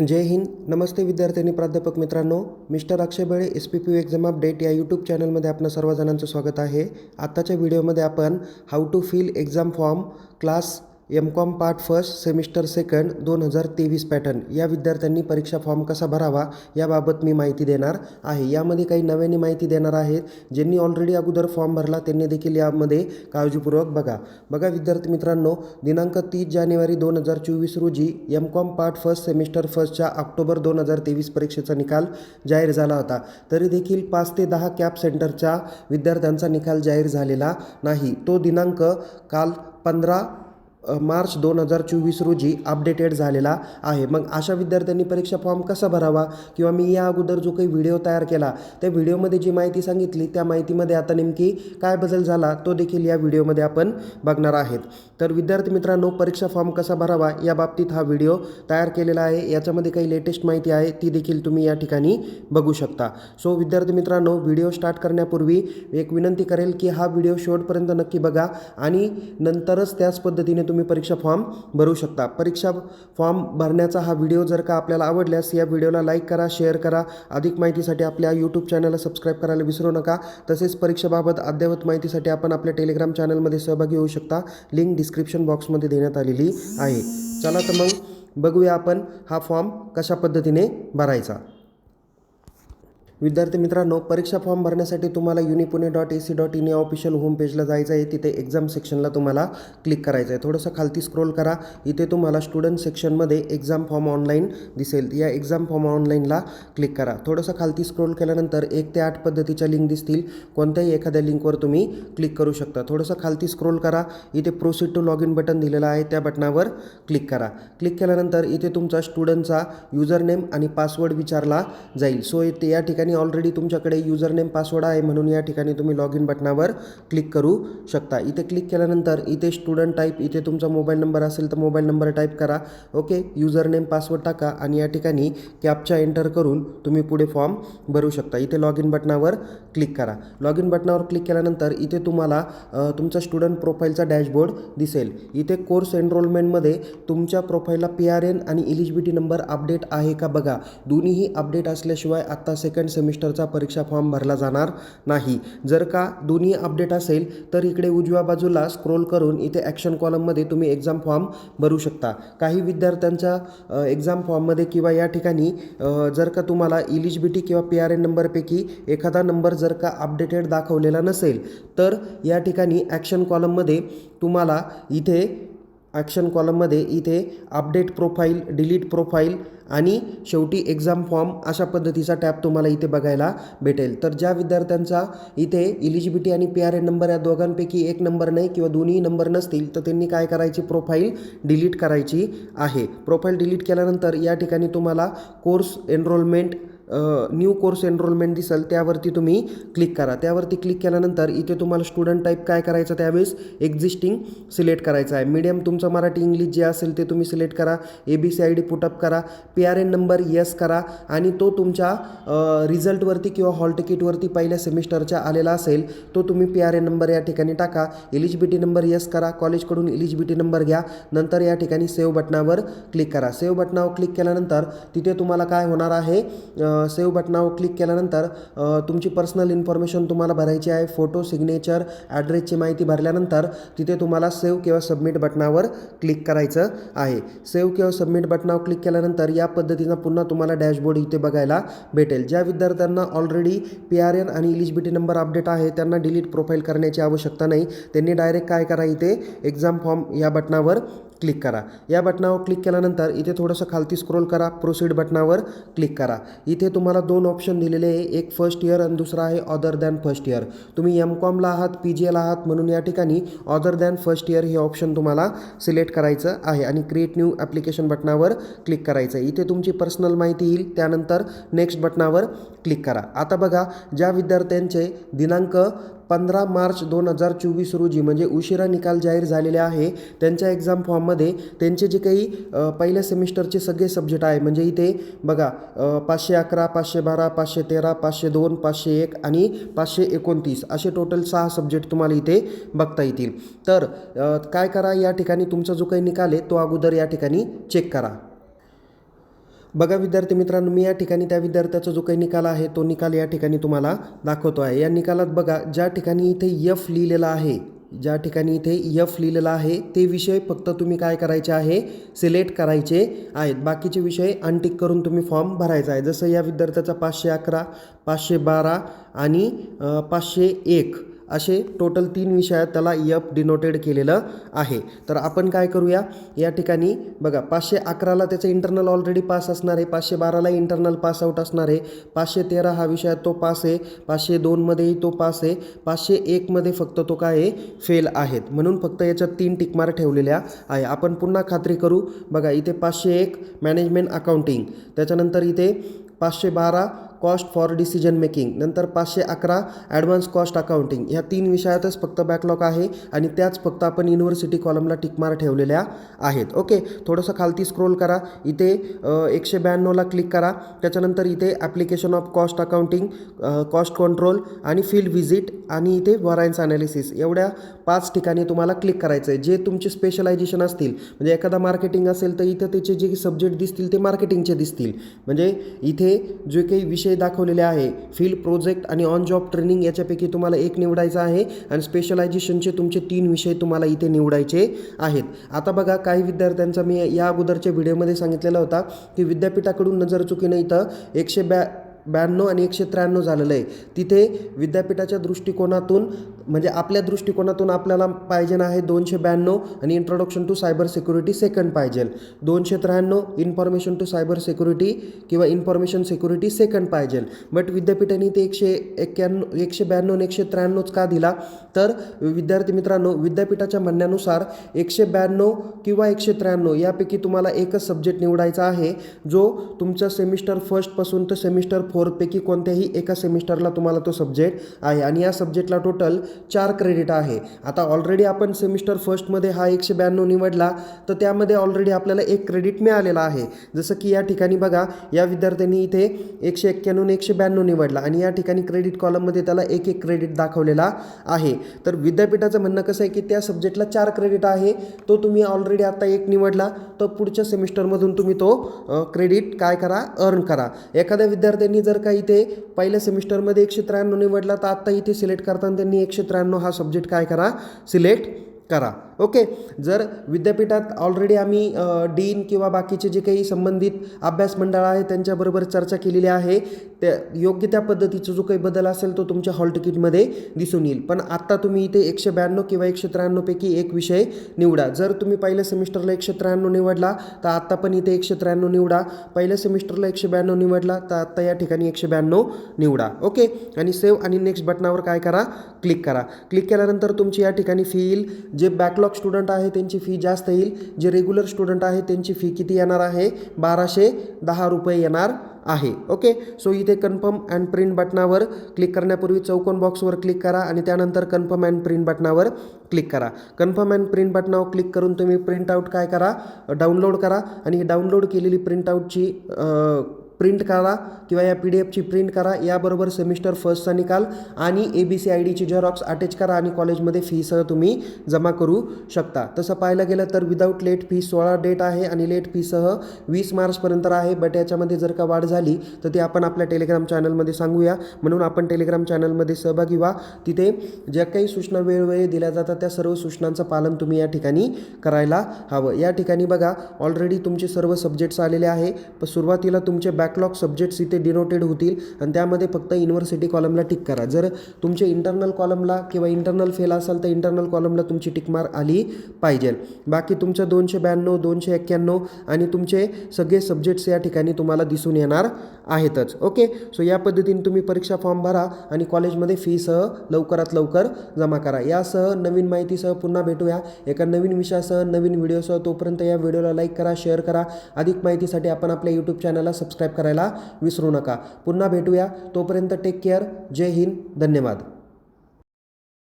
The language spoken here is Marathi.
जय हिंद नमस्ते विद्यार्थ्यांनी प्राध्यापक मित्रांनो. Mister Akshay Bale S P P U exam update या यूट्यूब चॅनलमध्ये आपलं सर्वजणांचं स्वागत आहे. आत्ताच्या व्हिडिओमध्ये आपण how to fill exam form class M com part first semester second दोन हजार तेवीस पॅटर्न या विद्यार्थ्यांनी परीक्षा फॉर्म कसा भरावा याबाबत मी माहिती देणार आहे. यामध्ये काही नव्याने माहिती देणार आहेत. ज्यांनी ऑलरेडी अगोदर फॉर्म भरला त्यांनी देखील यामध्ये काळजीपूर्वक बघा. बघा विद्यार्थी मित्रांनो दिनांक तीस जानेवारी दोन हजार चोवीस रोजी M com part first semester फर्स्टच्या October दोन हजार तेवीस परीक्षेचा निकाल जाहीर झाला होता. तरी देखील पाच ते दहा कॅप सेंटरच्या विद्यार्थ्यांचा निकाल जाहीर झालेला नाही. तो दिनांक काल पंधरा मार्च दोन हजार चोवीस रोजी अपडेटेड झालेला आहे. मग अशा विद्यार्थ्यांनी परीक्षा फॉर्म कसा भरावा किंवा मी या अगोदर जो काही व्हिडिओ तयार केला त्या व्हिडिओमध्ये जी माहिती सांगितली त्या माहितीमध्ये आता नेमकी काय बदल झाला तो देखील या व्हिडिओमध्ये आपण बघणार आहेत. तर विद्यार्थी मित्रांनो परीक्षा फॉर्म कसा भरावा या बाबतीत हा व्हिडिओ तयार केलेला आहे. याच्यामध्ये काही लेटेस्ट माहिती आहे ती देखील तुम्ही या ठिकाणी बघू शकता. सो विद्यार्थी मित्रांनो व्हिडिओ स्टार्ट करण्यापूर्वी एक विनंती करेल की हा व्हिडिओ शेवटपर्यंत नक्की बघा आणि नंतरच त्याच पद्धतीने तुम्ही तुम्ही परीक्षा फॉर्म भरू शकता. परीक्षा फॉर्म भरण्याचा हा व्हिडिओ जर का आपल्याला आवडल्यास या व्हिडिओला लाईक करा शेअर करा. अधिक माहितीसाठी आपल्या यूट्यूब चॅनलला सबस्क्राईब करायला विसरू नका. तसेच परीक्षेबाबत अद्ययावत माहितीसाठी आपण आपल्या टेलिग्राम चॅनलमध्ये सहभागी होऊ शकता. लिंक डिस्क्रिप्शन बॉक्समध्ये देण्यात आलेली आहे. चला तर मग बघूया आपण हा फॉर्म कशा पद्धतीने भरायचा. विद्यार्थी मित्रांनो परीक्षा फॉर्म भरण्यासाठी तुम्हाला unipune dot A C dot in या ऑफिशियल होम पेजला जायचं आहे. तिथे एक्झाम सेक्शनला तुम्हाला क्लिक करायचं आहे. थोडंसं खालती स्क्रोल करा. इथे तुम्हाला स्टुडंट सेक्शनमध्ये एक्झाम फॉर्म ऑनलाईन दिसेल. या एक्झाम फॉर्म ऑनलाईनला क्लिक करा. थोडंसं खालती स्क्रोल केल्यानंतर एक ते आठ पद्धतीच्या लिंक दिसतील. कोणत्याही एखाद्या लिंकवर तुम्ही क्लिक करू शकता. थोडंसं खालती स्क्रोल करा. इथे proceed to log in button दिलेलं आहे. त्या बटनावर क्लिक करा. क्लिक केल्यानंतर इथे तुमचा स्टुडंटचा युजर नेम आणि पासवर्ड विचारला जाईल. सो इथे या ठिकाणी ऑलरेडी तुमच्याकडे युजर नेम पासवर्ड आहे म्हणून या ठिकाणी तुम्ही लॉग इन बटनावर क्लिक करू शकता. इथे क्लिक केल्यानंतर इथे स्टुडंट टाईप इथे तुमचा मोबाईल नंबर असेल तर मोबाईल नंबर टाईप करा. ओके युजर नेम पासवर्ड टाका आणि या ठिकाणी कॅपचा एंटर करून तुम्ही पुढे फॉर्म भरू शकता. इथे लॉग इन बटनावर क्लिक करा. लॉग इन बटनावर क्लिक केल्यानंतर इथे तुम्हाला तुमचा स्टुडंट प्रोफाईलचा डॅशबोर्ड दिसेल. इथे कोर्स एनरोलमेंटमध्ये तुमच्या प्रोफाईलला पी आर एन आणि इलिजिबिलिटी नंबर अपडेट आहे का बघा. दोन्हीही अपडेट असल्याशिवाय आत्ता सेकंड सेमिस्टरचा परीक्षा फॉर्म भरला जाणार नाही. जर का दोन्ही अपडेट असेल तर इकडे उजव्या बाजूला स्क्रोल करून इथे ॲक्शन कॉलममध्ये तुम्ही एक्झाम फॉर्म भरू शकता. काही विद्यार्थ्यांच्या एक्झाम फॉर्ममध्ये किंवा या ठिकाणी जर का तुम्हाला इलिजिबिलिटी किंवा पी आर एन नंबरपैकी एखादा नंबर जर का अपडेटेड दाखवलेला नसेल तर या ठिकाणी ॲक्शन कॉलममध्ये तुम्हाला इथे ॲक्शन कॉलममध्ये इथे अपडेट प्रोफाईल डिलीट प्रोफाईल आणि शेवटी एक्झाम फॉर्म अशा पद्धतीचा टॅब तुम्हाला इथे बघायला भेटेल. तर ज्या विद्यार्थ्यांचा इथे इलिजिबिलिटी आणि पी आर एन नंबर या दोघांपैकी एक नंबर नाही किंवा दोन्ही नंबर नसतील तर त्यांनी काय करायची? प्रोफाईल डिलीट करायची आहे. प्रोफाईल डिलीट केल्यानंतर या ठिकाणी तुम्हाला course enrollment new course enrollment दिसेल त्यावरती तुम्ही क्लिक करा. त्यावरती क्लिक केल्यानंतर इथे तुम्हाला स्टुडंट टाईप काय करायचं त्यावेळेस एक्झिस्टिंग सिलेक्ट करायचं आहे. मीडियम तुमचं मराठी इंग्लिश जे असेल ते तुम्ही सिलेक्ट करा. A B C I D put up करा. P R N number yes करा. आणि तो तुमच्या रिझल्टवरती किंवा हॉल तिकीटवरती पहिल्या सेमिस्टरच्या आलेला असेल तो तुम्ही पी आर एन नंबर या ठिकाणी टाका. एलिजिबिलिटी नंबर येस करा. कॉलेजकडून एलिजिबिलिटी नंबर घ्या. नंतर या ठिकाणी सेव्ह बटनावर क्लिक करा. सेव्ह बटनावर क्लिक केल्यानंतर तिथे तुम्हाला काय होणार आहे सेव्ह बटनावर क्लिक केल्यानंतर तुमची पर्सनल इन्फॉर्मेशन तुम्हाला भरायची आहे. फोटो सिग्नेचर ॲड्रेसची माहिती भरल्यानंतर तिथे तुम्हाला सेव्ह किंवा सबमिट बटनावर क्लिक करायचं आहे. सेव्ह किंवा सबमिट बटनावर क्लिक केल्यानंतर या पद्धतीनं पुन्हा तुम्हाला डॅशबोर्ड इथे बघायला भेटेल. ज्या विद्यार्थ्यांना ऑलरेडी पी आर एन आणि इलिजिबिलिटी नंबर अपडेट आहे त्यांना डिलीट प्रोफाईल करण्याची आवश्यकता नाही. त्यांनी डायरेक्ट काय करा इथे एक्झाम फॉर्म या बटनावर क्लिक करा. या बटनावर क्लिक केल्यानंतर इथे थोडंसं खालती स्क्रोल करा. प्रोसीड बटनावर क्लिक करा. इथे तुम्हाला दोन ऑप्शन दिलेले आहे. एक फर्स्ट इयर आणि दुसरा आहे ऑदर दॅन फर्स्ट इयर तुम्ही एम कॉमला आहात पी जी एला आहात म्हणून या ठिकाणी ऑदर दॅन फर्स्ट इयर हे ऑप्शन तुम्हाला सिलेक्ट करायचं आहे आणि क्रिएट न्यू ॲप्लिकेशन बटनावर क्लिक करायचं आहे. इथे तुमची पर्सनल माहिती येईल. त्यानंतर नेक्स्ट बटनावर क्लिक करा. आता बघा ज्या विद्यार्थ्यांचे दिनांक पंधरा मार्च दोन हजार चोवीस रोजी म्हणजे उशिरा निकाल जाहीर झालेले आहे. त्यांच्या एक्झाम फॉर्ममध्ये त्यांचे जे काही पहिल्या सेमिस्टरचे सगळे सब्जेक्ट आहे म्हणजे इथे बघा पाचशे अकरा पाचशे बारा पाचशे तेरा पाचशे दोन पाचशे एक आणि पाचशे एकोणतीस असे टोटल सहा सब्जेक्ट तुम्हाला इथे बघता येतील. तर काय करा या ठिकाणी तुमचा जो काही निकाल आहे तो अगोदर या ठिकाणी चेक करा. बघा विद्यार्थी मित्रांनो मी या ठिकाणी त्या विद्यार्थ्याचा जो काही निकाल आहे तो निकाल या ठिकाणी तुम्हाला दाखवतो आहे. या निकालात बघा ज्या ठिकाणी इथे यफ लिहिलेला आहे ज्या ठिकाणी इथे यफ लिहिलेला आहे ते विषय फक्त तुम्ही काय करायचे आहे सिलेक्ट करायचे आहेत. बाकीचे विषय अनटिक करून तुम्ही फॉर्म भरायचा आहे. जसं या विद्यार्थ्याचा पाचशे अकरा पाचशे बारा आणि पाचशे एक. असे टोटल तीन विषयात त्याला यप डिनोटेड केलेलं आहे. तर आपण काय करूया? या ठिकाणी बघा पाचशे अकराला त्याचं इंटरनल ऑलरेडी पास असणार आहे. पाचशे बाराला इंटरनल पास आउट असणार आहे. पाचशे तेरा हा विषयात तो पास आहे. पाचशे दोनमध्येही तो पास आहे. पाचशे एकमध्ये फक्त तो काय आहे? फेल आहेत. म्हणून फक्त याच्यात तीन टिकमार ठेवलेल्या आहे. आपण पुन्हा खात्री करू. बघा इथे पाचशे एक मॅनेजमेंट अकाउंटिंग त्याच्यानंतर इथे पाचशे बारा कॉस्ट फॉर डिसिजन मेकिंग नंतर पाचशे अकरा ॲडव्हान्स कॉस्ट अकाउंटिंग ह्या तीन विषयातच फक्त बॅकलॉग आहे आणि त्याच फक्त आपण युनिव्हर्सिटी कॉलमला टिकमार ठेवलेल्या आहेत. ओके थोडंसं खालती स्क्रोल करा. इथे एकशे ब्याण्णवला क्लिक करा. त्याच्यानंतर इथे application of cost accounting cost control आणि फील्ड व्हिजिट आणि इथे वरायन्स अनालिसिस एवढ्या पाच ठिकाणी तुम्हाला क्लिक करायचं आहे जे तुमचे स्पेशलायझेशन असतील म्हणजे एखादा मार्केटिंग असेल तर इथं त्याचे जे सब्जेक्ट दिसतील ते मार्केटिंगचे दिसतील. म्हणजे इथे जे काही विषय दाखवलेले आहे फील्ड प्रोजेक्ट आणि ऑन जॉब ट्रेनिंग याच्यापैकी तुम्हाला एक निवडायचा आहे आणि स्पेशलायझेशनचे तुमचे तीन विषय तुम्हाला इथे निवडायचे आहेत. आता बघा काही विद्यार्थ्यांचा मी या अगोदरच्या व्हिडिओमध्ये सांगितलेला होता की विद्यापीठाकडून नजर चुकीनं इथं एकशे ब्या ब्याण्णव आणि एकशे त्र्याण्णव झालेलं आहे. तिथे विद्यापीठाच्या दृष्टिकोनातून म्हणजे आपल्या दृष्टिकोनातून आपल्याला पाहिजे आहे दोनशे ब्याण्णव आणि introduction to cyber security second पाहिजे. दोनशे त्र्याण्णव इन्फॉर्मेशन टू सायबर सिक्युरिटी किंवा इन्फॉर्मेशन सिक्युरिटी सेकंड पाहिजे. बट विद्यापीठाने ते एकशे एक्क्याण्णव एकशे ब्याण्णव आणि एकशे त्र्याण्णवच का दिला? तर विद्यार्थी मित्रांनो विद्यापीठाच्या म्हणण्यानुसार एकशे ब्याण्णव किंवा एकशे त्र्याण्णव यापैकी तुम्हाला एकच सब्जेक्ट निवडायचा आहे जो तुमचा सेमिस्टर फर्स्टपासून तर सेमिस्टर फोरपैकी कोणत्याही एका सेमिस्टरला तुम्हाला तो सब्जेक्ट आहे. आणि या सब्जेक्टला टोटल चार क्रेडिट आहे. आता ऑलरेडी आपण सेमिस्टर फर्स्टमध्ये हा एकशे ब्याण्णव निवडला तर त्यामध्ये ऑलरेडी आपल्याला एक क्रेडिट मिळालेला आहे. जसं की या ठिकाणी बघा या विद्यार्थ्यांनी इथे एकशे एक्क्याण्णव एकशे ब्याण्णव निवडला आणि या ठिकाणी क्रेडिट कॉलममध्ये त्याला एक एक क्रेडिट दाखवलेला आहे. तर विद्यापीठाचं म्हणणं कसं आहे की त्या सब्जेक्टला चार क्रेडिट आहे तो तुम्ही ऑलरेडी आता एक निवडला तर पुढच्या सेमिस्टरमधून तुम्ही तो क्रेडिट काय करा अर्न करा. एखाद्या विद्यार्थ्यांनी जर का इथे पहिल्या सेमिस्टरमध्ये एकशे त्र्याण्णव निवडला तर आत्ता इथे सिलेक्ट करताना त्यांनी एकशे त्र्याण्णव हा सब्जेक्ट काय करा? सिलेक्ट करा. ओके जर विद्यापीठात ऑलरेडी आम्ही डीन किंवा बाकीचे जे काही संबंधित अभ्यास मंडळ आहे त्यांच्याबरोबर चर्चा केलेली आहे त्या योग्य त्या पद्धतीचा जो काही बदल असेल तो तुमच्या हॉल तिकीटमध्ये दिसून येईल. पण आत्ता तुम्ही इथे एकशे ब्याण्णव किंवा एकशे त्र्याण्णवपैकी एक विषय निवडा. जर तुम्ही पहिल्या सेमिस्टरला एकशे त्र्याण्णव निवडला तर आत्ता पण इथे एकशे त्र्याण्णव निवडा. पहिल्या सेमिस्टरला एकशे ब्याण्णव निवडला तर आत्ता या ठिकाणी एकशे ब्याण्णव निवडा. ओके आणि सेव्ह आणि नेक्स्ट बटनावर काय करा? क्लिक करा. क्लिक केल्यानंतर तुमची या ठिकाणी फी येईल. जे बॅकलॉग स्टुडंट आहे त्यांची फी जास्त येईल. जे रेग्युलर स्टुडंट आहे त्यांची फी किती येणार आहे? बाराशे दहा रुपये येणार आहे. ओके सो इथे कन्फर्म अँड प्रिंट बटनावर क्लिक करण्यापूर्वी चौकोन बॉक्सवर क्लिक करा आणि त्यानंतर कन्फर्म अँड प्रिंट बटनावर क्लिक करा. कन्फर्म अँड प्रिंट बटनावर क्लिक करून तुम्ही प्रिंट आऊट काय करा? डाउनलोड करा. आणि डाउनलोड केलेली प्रिंट आऊटची प्रिंट करा किंवा या पी डी एफची प्रिंट करा. याबरोबर सेमिस्टर फर्स्टचा निकाल आणि ए बी सी आय डीची झेरॉक्स अटॅच करा आणि कॉलेजमध्ये फीसह तुम्ही जमा करू शकता. तसं पाहायला गेलं तर विदाऊट लेट फी सोळा डेट आहे आणि लेट फीसह वीस मार्चपर्यंत आहे. बट याच्यामध्ये जर का वाढ झाली तर ते आपण आपल्या टेलिग्राम चॅनलमध्ये सांगूया. म्हणून आपण टेलिग्राम चॅनलमध्ये सहभागी व्हा. तिथे ज्या काही सूचना वेळोवेळी दिल्या जातात त्या सर्व सूचनांचं पालन तुम्ही या ठिकाणी करायला हवं. या ठिकाणी बघा ऑलरेडी तुमचे सर्व सब्जेक्ट्स आलेले आहे. पण सुरुवातीला तुमचे बॅकलॉग सब्जेक्ट्स इथे डिनोटेड होतील. आणि त्यामध्ये फक्त युनिव्हर्सिटी कॉलमला टिक करा. जर तुमचे इंटरनल कॉलमला किंवा इंटरनल फेल असाल तर इंटरनल कॉलमला तुमची टिकमार आली पाहिजे. बाकी तुमचं दोनशे ब्याण्णव दोनशे एक्क्याण्णव आणि तुमचे सगळे सब्जेक्ट्स या ठिकाणी तुम्हाला दिसून येणार आहेतच. ओके? सो या पद्धतीने तुम्ही परीक्षा फॉर्म भरा आणि कॉलेजमध्ये फीसह लवकरात लवकर जमा करा. यासह नवीन माहितीसह पुन्हा भेटूया. एका नवीन विषयासह नवीन व्हिडिओसह तोपर्यंत या व्हिडिओला लाईक करा शेअर करा. अधिक माहितीसाठी आपण आपल्या यूट्यूब चॅनलला सबस्क्राईब करायला विसरू नका. पुन्हा भेटूया. तोपर्यंत टेक केअर जय हिंद. धन्यवाद.